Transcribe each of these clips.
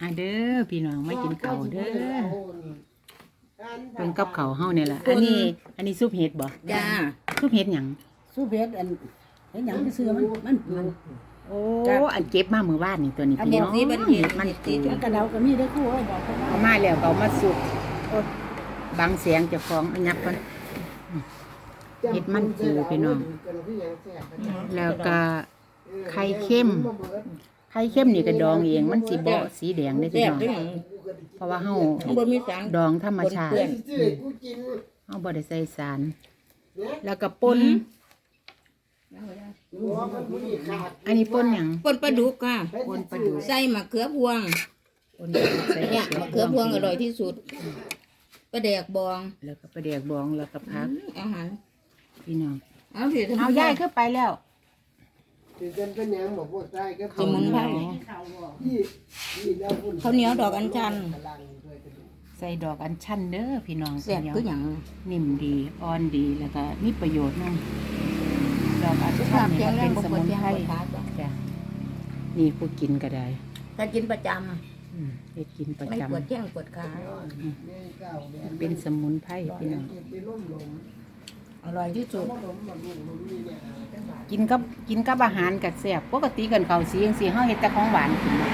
อะเด้อพี่น้องมากินข้าวเด้อเพิ่นกับข้าวเฮานี่ล่ะอันนี้ อันนี้ซุปเห็ดบ่จ้าซุปเห็ดหยังสู้เพชรอันเห็นหยังที่ซื้อมันมันปลูกโอ้อันเก็บมามื้อวานนี่ตัวนี้อันพี่เนี้ยน้องสีมันเห็นมันสีปูมันกระเดาก็มีได้อครู่เอ้ยบอกเขาว่าเอามาแล้วก็เอามาสุกโอ้บางเสียงเจ้าของอันยับก่อนเห็ดมันปูพี่น้องแล้วก็ไข่เค็ม ไข่เค็มนี่ก็ดองเอง มันสิบ่สีแดงได้อพี่แซ่บน้อง ด้วยหยังเพราะว่าเฮาข้างบนมีสางดองธรรมชาติเปื้อนเฮาบ่ได้ใส่สาร แล้วก็ป่นอันนี้ป่นหยังปนปลาดุกค่ะ ป่นปลาดุกใส่มะเขือพวง ป่นปลาดุกใส่เนี่ยมะเขือพวงอร่อยที่สุดปลาแดกบองแล้วก็ปลาแดกบองแล้วก็ผักอืมอาหารพี่น้องเอาสิเอายายขึ้นไปแล้ว สมุนไพรข้าวเหนียวดอกอัญชันใส่ดอกอัญชันเด้อพี่น้องแซ่บคือหยังนิ่มดีอ่อนดีแล้วก็มีประโยชน์นั่นดอกอัญสุขชัภานพนี่แข็งก็แรเป็งนบ่สปวมุดนแข้งไพรปวดขาจ้ะจ้ะนี่ผู้กินก็ได้ถ้ากินประจอืมเฮ็ดกินประำไม่จำปวดแข้งปวดขา เป็นสมุนไพรพี่น้อง อร่อยที่สุด กินกับกินกับอาหารกับแซ่บปกติกันเขาวสีจังซี่เฮาเฮ็ดแต่ของหวานกินเนาะ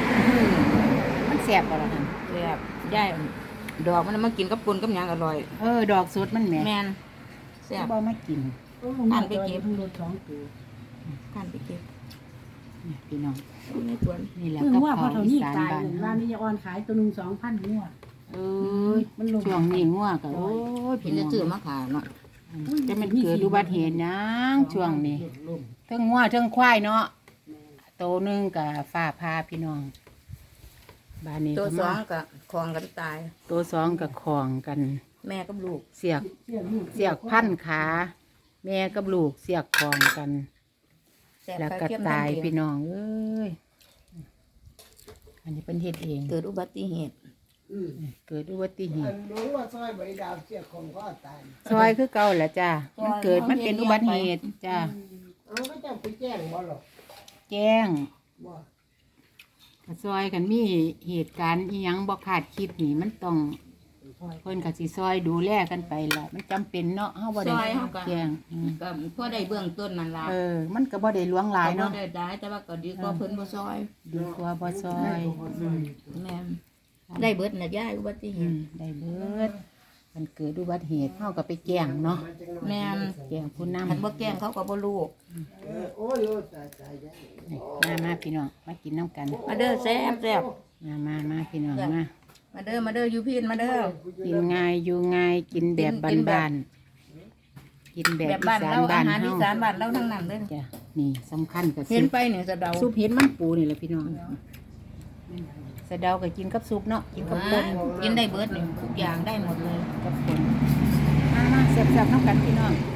มันแซ่บบ่ล่ะหั่นแซ่บได้ดอกมันมากินกับปนกับหยังอร่อย เออ ดอกสดมันแหมแมนแซ่บ บ่มากินอ่านไปเก็บพิ่งรถสองตัวกันไปเก็บนี่พี่น้องไม่ควรนี่แหละเพิ่งกับว่าพอข้าวเท่าอีนี้สานตายบ้านหนึ่งเฮาร้านนี้ออนขายตัวหนึ่งสองพันหัว เอ้ยมันลง ช่วงนี้งัวก็โอ้ยเห็พี่นน้จะอง ซื้อมาขายเนาะ จะมันเกิดอุบัติเหตุหยังช่วงนี้เทั้งงัวเทั้งควายเนาะโตหนึงกับฟ้าพาพี่น้องบ้านนี้ตัวก็สอมางกับคลองกันตาย ตัวสองกับของกัน แม่กับลูกเสียกเสื้อลูกเสียกพันขา แม่กับลูกเสียกของกันซ่บแล้วไข่ก็เค็มตายน้ำเองพี่น้องเอ้ย อันนี้เป็นเฮ็ดเอง เกิดอุบัติเหตุ เกิดอุบัติเหตุน้องว่าซอยใบดาวเสียของพ่อตายซอยคือเก่าแหละจ้ามันเกิดมันเป็นอุบัติเหตุจ้าเอาก็จะไปแจ้งบ่หรอกแจ้งบ่ก็ซอยกันมีเหตุการณ์อีหยังบ่คาดคิดนี่มันต้องเพิ่นก็สิซอยดูแลกันไปล่ะมันจำเป็นเนาะเฮาบ่ได้แจ้งอืมก็พอได้เบื้องต้นนั่นล่ะเออ มันก็บ่ได้หลวงหลายก็บ่เนาะได้ได้แต่ว่าก็ดีกว่าเพิ่นบ่ซอยดีกว่าบ่ซอยอืมแม่น ได้เบิดน่ะยายอุบัติเหอืตุมได้เบิดมันเกิดอุบัติเหตุเฮาก็ไปแจ้งเนาะแม่นแจ้งผู้นำคันบ่แกล้งเขาก็บ่รู้เออโอ้ยโอ้ยตายตายยายมามาพี่น้องมากินน้ำกัน มาเด้อแซ่บแซ่บมามามาพี่น้องมามาเด้อมาเด้ออยู่พี่มาเด้อ กินง่ายอยู่ง่ายกินแบบกินแบบบ้านๆกินแบบแบบอีบ้านสานเราบ้าอานหารเฮาอีสานบ้านเราทั้งนั้นเลยจ้ะนี่สำคัญกับเห็ซุนปไปเนี่ยสะเดาซุปเห็ดมันปูนี่แหละพี่น้อง สะเดาก็กินกับซุปเนาะกินกับปนกินได้เบิดนี่ทุกอย่างได้หมดเลยกับปนมามาแซ่บๆน้ำกันพี่น้องแ